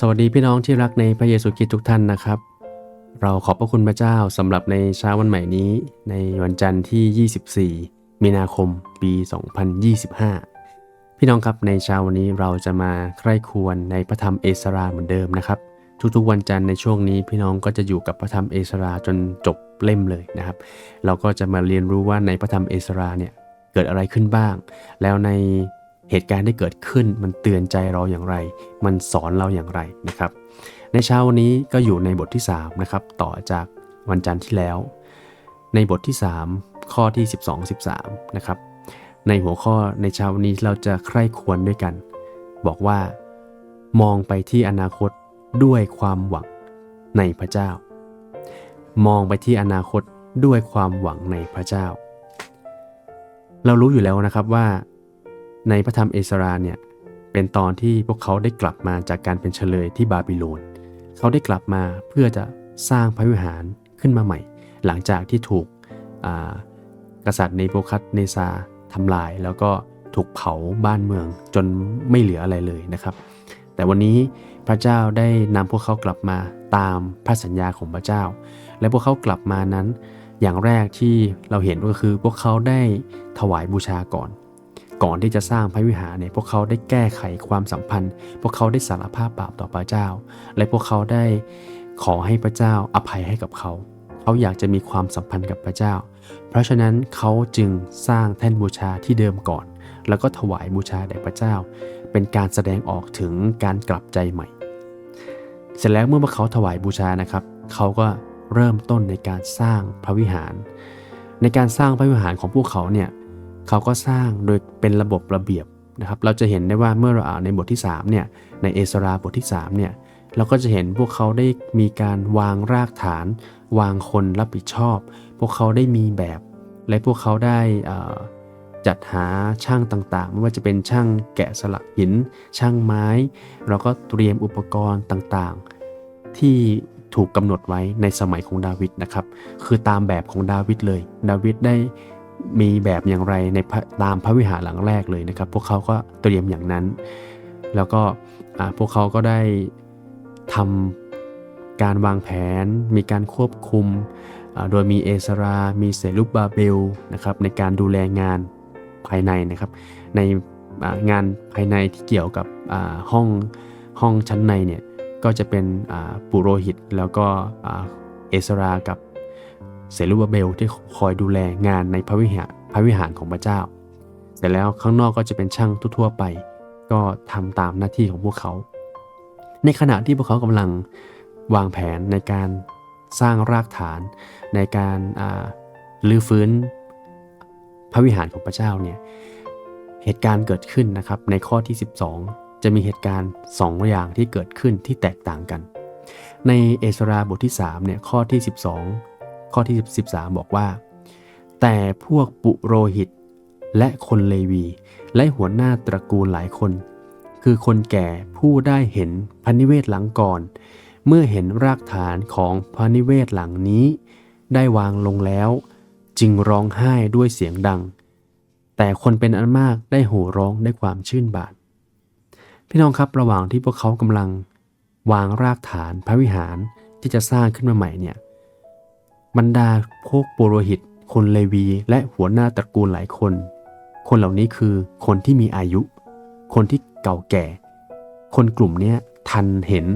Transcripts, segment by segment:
สวัสดีพี่น้องที่รักในพระเยซูคริสต์ทุกท่านนะครับ เราขอบพระคุณพระเจ้าสำหรับในเช้าวันใหม่นี้ ในวันจันทร์ที่ 24 มีนาคมปี 2025 พี่น้องครับในเช้าวันนี้เราจะมาใคร่ครวญในพระธรรมเอสราเหมือนเดิมนะครับ ทุกๆวันจันทร์ในช่วงนี้พี่น้องก็จะอยู่กับพระธรรมเอสราจนจบเล่มเลยนะครับ เราก็จะมาเรียนรู้ว่าในพระธรรมเอสราเนี่ยเกิดอะไรขึ้นบ้าง แล้วใน เหตุการณ์ที่เกิดขึ้นมันเตือนใจเราอย่างไร มันสอนเราอย่างไรนะครับ ในเช้าวันนี้ก็อยู่ในบทที่3นะครับต่อจากวันจันทร์ที่แล้ว ในบทที่ 3 ข้อที่ 12 13นะครับในหัวข้อในเช้าวันนี้เราจะใคร่ควรด้วยกัน บอกว่า มองไปที่อนาคตด้วยความหวังในพระเจ้า มองไปที่อนาคตด้วยความหวังในพระเจ้า เรารู้อยู่แล้วนะครับว่า ในพระธรรมเอสราเนี่ยเป็นตอนที่พวกเขาได้กลับมาจากการเป็นเฉลยที่บาบิโลน เขาได้กลับมาเพื่อจะสร้างพระวิหารขึ้นมาใหม่ หลังจากที่ถูกอากษัตริย์เนโบคัดเนซาทำลาย แล้วก็ถูกเผาบ้านเมืองจนไม่เหลืออะไรเลยนะครับ แต่วันนี้พระเจ้าได้นำพวกเขากลับมาตามพระสัญญาของพระเจ้า และพวกเขากลับมานั้น อย่างแรกที่เราเห็นก็คือพวกเขาได้ถวายบูชาก่อน ก่อนที่จะสร้างพระวิหารเนี่ยพวกเขาได้แก้ไขความสัมพันธ์ พวกเขาได้สารภาพบาปต่อพระเจ้า และพวกเขาได้ขอให้พระเจ้าอภัยให้กับเขา เขาอยากจะมีความสัมพันธ์กับพระเจ้า เพราะฉะนั้นเขาจึงสร้างแท่นบูชาที่เดิมก่อน แล้วก็ถวายบูชาแด่พระเจ้า เป็นการแสดงออกถึงการกลับใจใหม่ เสร็จแล้วเมื่อพวกเขาถวายบูชานะครับ เขาก็เริ่มต้นในการสร้างพระวิหาร ในการสร้างพระวิหารของพวกเขาเนี่ย เขาก็สร้างโดยเป็นระบบระเบียบนะครับ เราจะเห็นได้ว่าเมื่อเราอ่านในบทที่3เนี่ย ในเอสราบทที่3เนี่ย เราก็จะเห็นพวกเขาได้มีการวางรากฐาน วางคนรับผิดชอบ พวกเขาได้มีแบบ และพวกเขาได้จัดหาช่างต่างๆ ไม่ว่าจะเป็นช่างแกะสลักหิน ช่างไม้ เราก็เตรียมอุปกรณ์ต่างๆ ที่ถูกกำหนดไว้ในสมัยของดาวิดนะครับ คือตามแบบของดาวิดเลย ดาวิดได้ มีแบบอย่างไรในตามพระวิหารหลังแรกเลยนะครับ พวกเขาก็เตรียมอย่างนั้น แล้วก็พวกเขาก็ได้ทำการวางแผน มีการควบคุม โดยมีเอสรา มีเซรุบบาเบลนะครับในการดูแลงานภายในนะครับ ในงานภายในที่เกี่ยวกับห้องห้องชั้นในเนี่ยก็จะเป็นปุโรหิตแล้วก็เอสรากับ เซรุบาเบลที่คอยดูแลงานในพระวิหารพระวิหารของพระเจ้า เสร็จแล้วข้างนอกก็จะเป็นช่างทั่วๆไป ก็ทำตามหน้าที่ของพวกเขา ในขณะที่พวกเขากำลังวางแผนในการสร้างรากฐานในการลื้อฟื้นพระวิหารของพระเจ้าเนี่ยเหตุการณ์เกิดขึ้นนะครับในข้อที่ 12 จะมีเหตุการณ์2อย่างที่เกิดขึ้นที่แตกต่างกัน ในเอสราบทที่3เนี่ยข้อที่ 12 ข้อที่ 13 บอกว่า แต่พวกปุโรหิต และคนเลวี และหัวหน้าตระกูลหลายคน คือคนแก่ผู้ได้เห็นพระนิเวศหลังก่อน เมื่อเห็นรากฐานของพระนิเวศหลังนี้ ได้วางลงแล้ว จึงร้องไห้ด้วยเสียงดัง แต่คนเป็นอันมากได้โห่ร้องด้วยความชื่นบานพี่น้องครับระหว่างที่พวกเขากำลังวางรากฐานพระวิหารที่จะสร้างขึ้นมาใหม่เนี่ย บรรดาพวกปุโรหิต คนเลวี และหัวหน้าตระกูลหลายคน คนเหล่านี้คือคนที่มีอายุ คนที่เก่าแก่ คนกลุ่มนี้ทันเห็น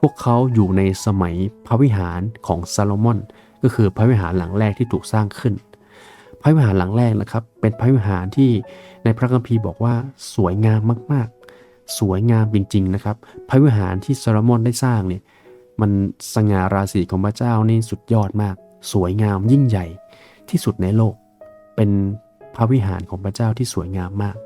พวกเขาอยู่ในสมัยพระวิหารของซาโลมอน ก็คือพระวิหารหลังแรกที่ถูกสร้างขึ้น พระวิหารหลังแรกนะครับ เป็นพระวิหารที่ในพระคัมภีร์บอกว่าสวยงามมากๆ สวยงามจริง ๆ นะครับ พระวิหารที่ซาโลมอนได้สร้างเนี่ยมันสง่าราศีของพระเจ้านี่สุดยอดมาก สวยงามยิ่งใหญ่ที่สุดในโลก เป็นพระวิหารของพระเจ้าที่สวยงามมาก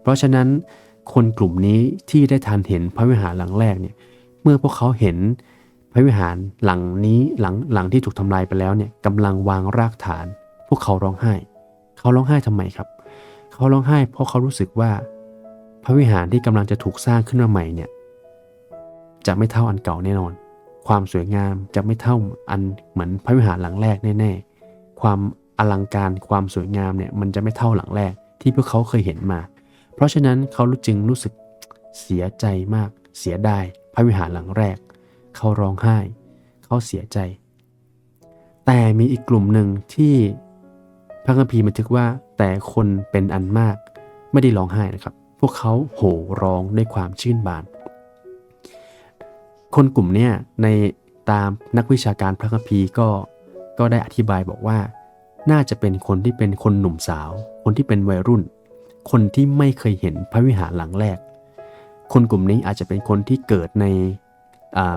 เพราะฉะนั้นคนกลุ่มนี้ที่ได้ทันเห็นพระวิหารหลังแรกเนี่ยเมื่อพวกเขาเห็นพระวิหารหลังนี้หลังหลังที่ถูกทำลายไปแล้วเนี่ยกำลังวางรากฐาน พวกเขาร้องไห้ เขาร้องไห้ทำไมครับ เขาร้องไห้เพราะเขารู้สึกว่า พระวิหารที่กำลังจะถูกสร้างขึ้นมาใหม่เนี่ยจะไม่เท่าอันเก่าแน่นอน ความสวยงามจะไม่เท่าอันเหมือนพระวิหารหลังแรกแน่ๆ ความอลังการความสวยงามเนี่ยมันจะไม่เท่าหลังแรกที่พวกเขาเคยเห็นมา เพราะฉะนั้นเขาจึงรู้สึกเสียใจมาก เสียดายพระวิหารหลังแรก เขาร้องไห้ เขาเสียใจ แต่มีอีกกลุ่มหนึ่งที่พระคัมภีร์บันทึกว่าแต่คนเป็นอันมากไม่ได้ร้องไห้นะครับ พวกเขาโห่ร้องด้วยความชื่นบาน คนกลุ่มเนี้ยในตามนักวิชาการพระคัมภีร์ก็ก็ได้อธิบายบอกว่า น่าจะเป็นคนที่เป็นคนหนุ่มสาว คนที่เป็นวัยรุ่น คนที่ไม่เคยเห็นพระวิหารหลังแรก คนกลุ่มนี้อาจจะเป็นคนที่เกิดใน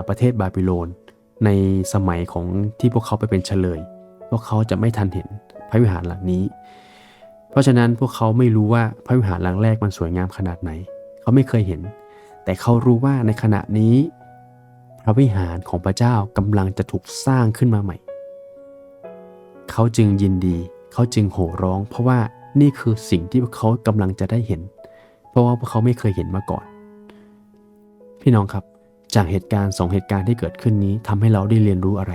ประเทศบาบิโลน ในสมัยของที่พวกเขาไปเป็นเฉลย พวกเขาจะไม่ทันเห็นพระวิหารหลังนี้ เพราะฉะนั้นพวกเขาไม่รู้ว่าพระวิหารหลังแรกมันสวยงามขนาดไหน เขาไม่เคยเห็น แต่เขารู้ว่าในขณะนี้ ระวิหารของพระเจ้ากำลังจะถูกสร้างขึ้นมาใหม่ เขาจึงยินดี เขาจึงโห่ร้อง เพราะว่านี่คือสิ่งที่พวกเขากำลังจะได้เห็น เพราะว่าพวกเขาไม่เคยเห็นมาก่อน พี่น้องครับ จากเหตุการณ์สองเหตุการณ์ที่เกิดขึ้นนี้ทำให้เราได้เรียนรู้อะไร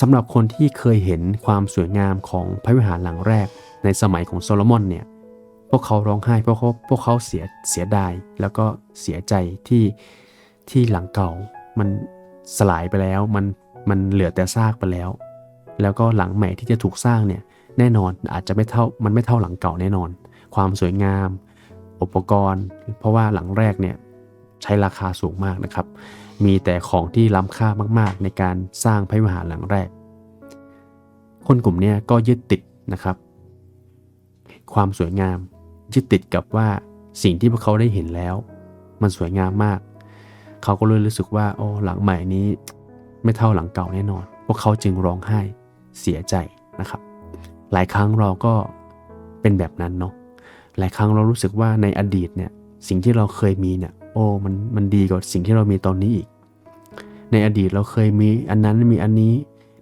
สำหรับคนที่เคยเห็นความสวยงามของพระวิหารหลังแรก ในสมัยของโซโลมอนเนี่ยพวกเขาร้องไห้เพราะเขาพวกเขาเสียเสียดายแล้วก็เสียใจที่ ที่หลังเก่ามันสลายไปแล้ว มันมันเหลือแต่ซากไปแล้ว แล้วก็หลังใหม่ที่จะถูกสร้างเนี่ยแน่นอนอาจจะไม่เท่ามันไม่เท่าหลังเก่าแน่นอน ความสวยงาม อุปกรณ์ เพราะว่าหลังแรกเนี่ยใช้ราคาสูงมากนะครับ มีแต่ของที่ล้ำค่ามากๆ ในการสร้างพระวิหารหลังแรก คนกลุ่มนี้ก็ยึดติดนะครับ ความสวยงามยึดติดกับว่าสิ่งที่พวกเขาได้เห็นแล้ว มันสวยงามมาก เขาก็เลยรู้สึกว่าโอ้หลังใหม่นี้ไม่เท่าหลังเก่าแน่นอน พวกเขาจึงร้องไห้เสียใจนะครับ หลายครั้งเราก็เป็นแบบนั้นเนาะหลายครั้งเรารู้สึกว่าในอดีตเนี่ยสิ่งที่เราเคยมีเนี่ยโอ้มันมันดีกว่าสิ่งที่เรามีตอนนี้อีก ในอดีตเราเคยมีอันนั้นมีอันนี้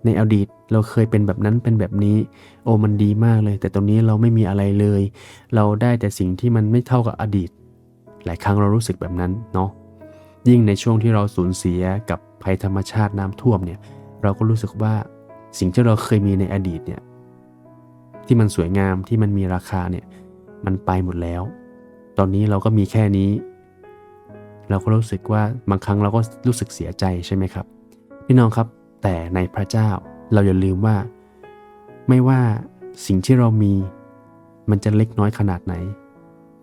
ในอดีตเราเคยเป็นแบบนั้นเป็นแบบนี้ โอ้มันดีมากเลย แต่ตรงนี้เราไม่มีอะไรเลย เราได้แต่สิ่งที่มันไม่เท่ากับอดีต หลายครั้งเรารู้สึกแบบนั้นเนาะ ยิ่งในช่วงที่เราสูญเสียกับภัยธรรมชาติน้ำท่วมเนี่ยเราก็รู้สึกว่าสิ่งที่เราเคยมีในอดีตเนี่ยที่มันสวยงามที่มันมีราคาเนี่ยมันไปหมดแล้ว ตอนนี้เราก็มีแค่นี้ เราก็รู้สึกว่าบางครั้งเราก็รู้สึกเสียใจใช่ไหมครับ พี่น้องครับแต่ในพระเจ้าเราอย่าลืมว่า ไม่ว่าสิ่งที่เรามี มันจะเล็กน้อยขนาดไหน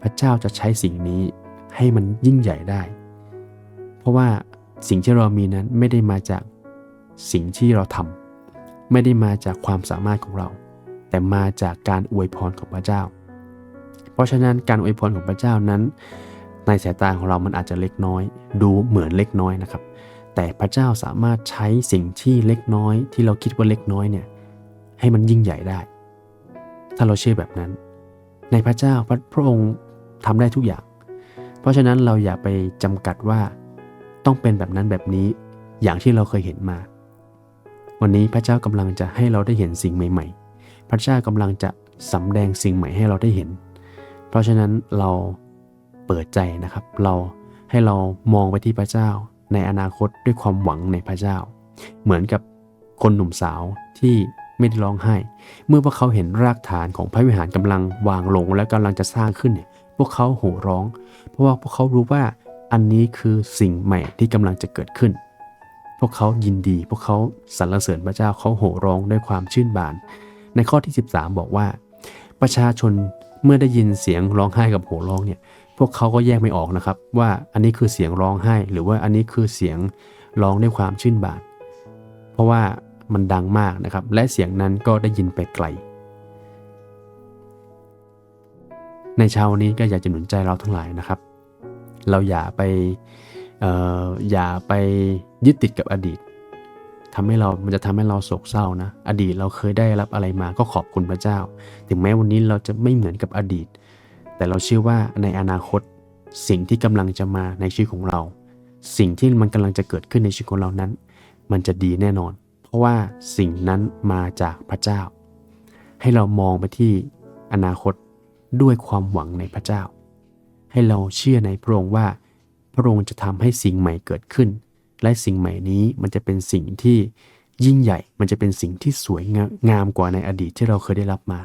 พระเจ้าจะใช้สิ่งนี้ให้มันยิ่งใหญ่ได้ ราะว่าสิ่งที่เรามีนั้นไม่ได้มาจากสิ่งที่เราทำไม่ได้มาจากความสามารถของเรา แต่มาจากการอวยพรของพระเจ้า เพราะฉะนั้นการอวยพรของพระเจ้านั้น ในสายตาของเรามันอาจจะเล็กน้อย ดูเหมือนเล็กน้อยนะครับ แต่พระเจ้าสามารถใช้สิ่งที่เล็กน้อย ที่เราคิดว่าเล็กน้อยเนี่ยให้มันยิ่งใหญ่ได้ ถ้าเราเชื่อแบบนั้น ในพระเจ้าพระพระองค์ทำได้ทุกอย่าง เพราะฉะนั้นเราอย่าไปจำกัดว่า ต้องเป็นแบบนั้นแบบนี้อย่างที่เราเคยเห็นมา วันนี้พระเจ้ากำลังจะให้เราได้เห็นสิ่งใหม่ ๆ พระเจ้ากำลังจะสำแดงสิ่งใหม่ให้เราได้เห็น เพราะฉะนั้นเราเปิดใจนะครับ เราให้เรามองไปที่พระเจ้า ในอนาคตด้วยความหวังในพระเจ้า เหมือนกับคนหนุ่มสาวที่ไม่ได้ร้องไห้ เมื่อพวกเขาเห็นรากฐานของพระวิหารกำลังวางลง และกำลังจะสร้างขึ้นเนี่ยพวกเขาโห่ร้อง เพราะว่าพวกเขารู้ว่า อันนี้คือสิ่งใหม่ที่กำลังจะเกิดขึ้น พวกเขายินดี พวกเขาสรรเสริญพระเจ้าเขาโห่ร้องด้วยความชื่นบาน ในข้อที่ 13 บอกว่า ประชาชนเมื่อได้ยินเสียงร้องไห้กับโห่ร้องเนี่ย พวกเขาก็แยกไม่ออกนะครับ ว่าอันนี้คือเสียงร้องไห้ หรือว่าอันนี้คือเสียงร้องด้วยความชื่นบาน เพราะว่ามันดังมากนะครับ และเสียงนั้นก็ได้ยินไปไกล ในเช้าวันนี้ก็อยากจะหนุนใจเราทั้งหลายนะครับ เราอย่าไปอออย่าไปยึดติดกับอดีตทำให้เรา มันจะทำให้เราโศกเศร้านะ อดีตเราเคยได้รับอะไรมาก็ขอบคุณพระเจ้า ถึงแม้วันนี้เราจะไม่เหมือนกับอดีต แต่เราเชื่อว่าในอนาคตสิ่งที่กำลังจะมาในชีวิตของเรา สิ่งที่มันกำลังจะเกิดขึ้นในชีวิตของเรานั้น มันจะดีแน่นอน เพราะว่าสิ่งนั้นมาจากพระเจ้า ให้เรามองไปที่อนาคตด้วยความหวังในพระเจ้า ให้เราเชื่อในพระองค์ว่า พระองค์จะทำให้สิ่งใหม่เกิดขึ้น และสิ่งใหม่นี้มันจะเป็นสิ่งที่ยิ่งใหญ่ มันจะเป็นสิ่งที่สวยงามกว่าในอดีตที่เราเคยได้รับมา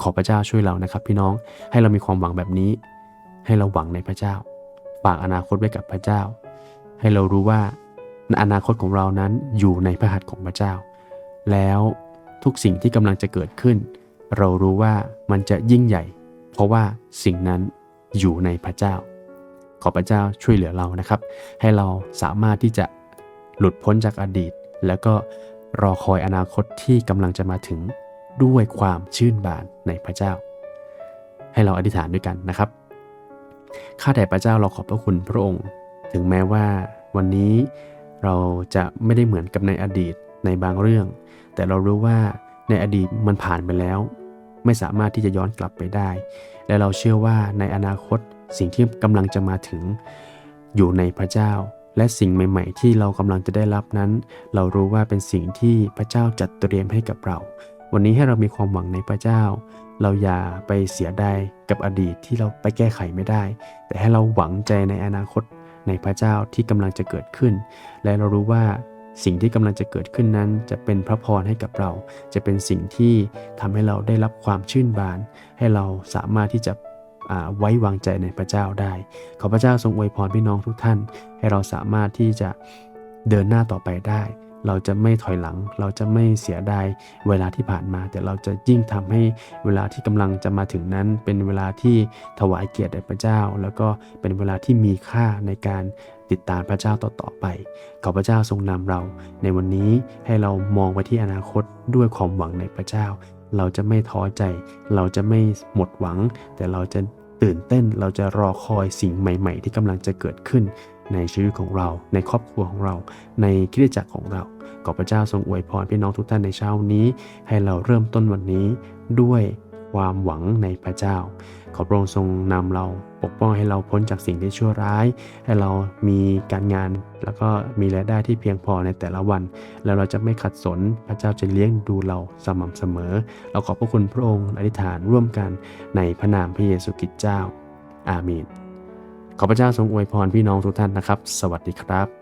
ขอพระเจ้าช่วยเรานะครับ พี่น้อง ให้เรามีความหวังแบบนี้ ให้เราหวังในพระเจ้า ฝากอนาคตไว้กับพระเจ้า ให้เรารู้ว่าอนาคตของเรานั้นอยู่ในพระหัตถ์ของพระเจ้า แล้วทุกสิ่งที่กำลังจะเกิดขึ้น เรารู้ว่ามันจะยิ่งใหญ่ เพราะว่าสิ่งนั้น อยู่ในพระเจ้า ขอพระเจ้าช่วยเหลือเรานะครับ ให้เราสามารถที่จะหลุดพ้นจากอดีต แล้วก็รอคอยอนาคตที่กำลังจะมาถึงด้วยความชื่นบานในพระเจ้า ให้เราอธิษฐานด้วยกันนะครับ ข้าแต่พระเจ้าเราขอบพระคุณพระองค์ ถึงแม้ว่าวันนี้เราจะไม่ได้เหมือนกับในอดีตในบางเรื่อง แต่เรารู้ว่าในอดีตมันผ่านไปแล้ว ไม่สามารถที่จะย้อนกลับไปได้ และเราเชื่อว่าในอนาคตสิ่งที่กำลังจะมาถึง อยู่ในพระเจ้า และสิ่งใหม่ ๆ ที่เรากำลังจะได้รับนั้น เรารู้ว่าเป็นสิ่งที่พระเจ้าจัดเตรียมให้กับเรา วันนี้ให้เรามีความหวังในพระเจ้า เราอย่าไปเสียดายกับอดีตที่เราไปแก้ไขไม่ได้ แต่ให้เราหวังใจในอนาคตในพระเจ้าที่กำลังจะเกิดขึ้น และเรารู้ว่า สิ่งที่กำลังจะเกิดขึ้นนั้น จะเป็นพระพรให้กับเรา จะเป็นสิ่งที่ทำให้เราได้รับความชื่นบาน ให้เราสามารถที่จะไว้วางใจในพระเจ้าได้ ขอพระเจ้าทรงอวยพรพี่น้องทุกท่าน ให้เราสามารถที่จะเดินหน้าต่อไปได้ เราจะไม่ถอยหลัง เราจะไม่เสียดายเวลาที่ผ่านมา แต่เราจะยิ่งทำให้เวลาที่กำลังจะมาถึงนั้น เป็นเวลาที่ถวายเกียรติแด่พระเจ้า แล้วก็เป็นเวลาที่มีค่าในการติดตามพระเจ้าต่อๆไป ขอพระเจ้าทรงนำเรา ในวันนี้ให้เรามองไปที่อนาคตด้วยความหวังในพระเจ้า เราจะไม่ท้อใจ เราจะไม่หมดหวัง แต่เราจะตื่นเต้น เราจะรอคอยสิ่งใหม่ ๆ ที่กำลังจะเกิดขึ้น ในชีวิตของเรา ในครอบครัวของเรา ในคริสตจักรของเราขอพระเจ้าทรงอวยพรพี่น้องทุกท่านในเช้านี้ ให้เราเริ่มต้นวันนี้ด้วยความหวังในพระเจ้า ขอพระองค์ทรงนำเราปกป้องให้เราพ้นจากสิ่งที่ชั่วร้าย ให้เรามีการงานแล้วก็มีรายได้ที่เพียงพอในแต่ละวัน แล้วเราจะไม่ขัดสนพระเจ้าจะเลี้ยงดูเราสม่ำเสมอ เราขอบพระคุณพระองค์อธิษฐานร่วมกันในพระนามพระเยซูคริสต์เจ้า อาเมน ขอพระเจ้าทรงอวยพรพี่น้องทุกท่านนะครับ สวัสดีครับ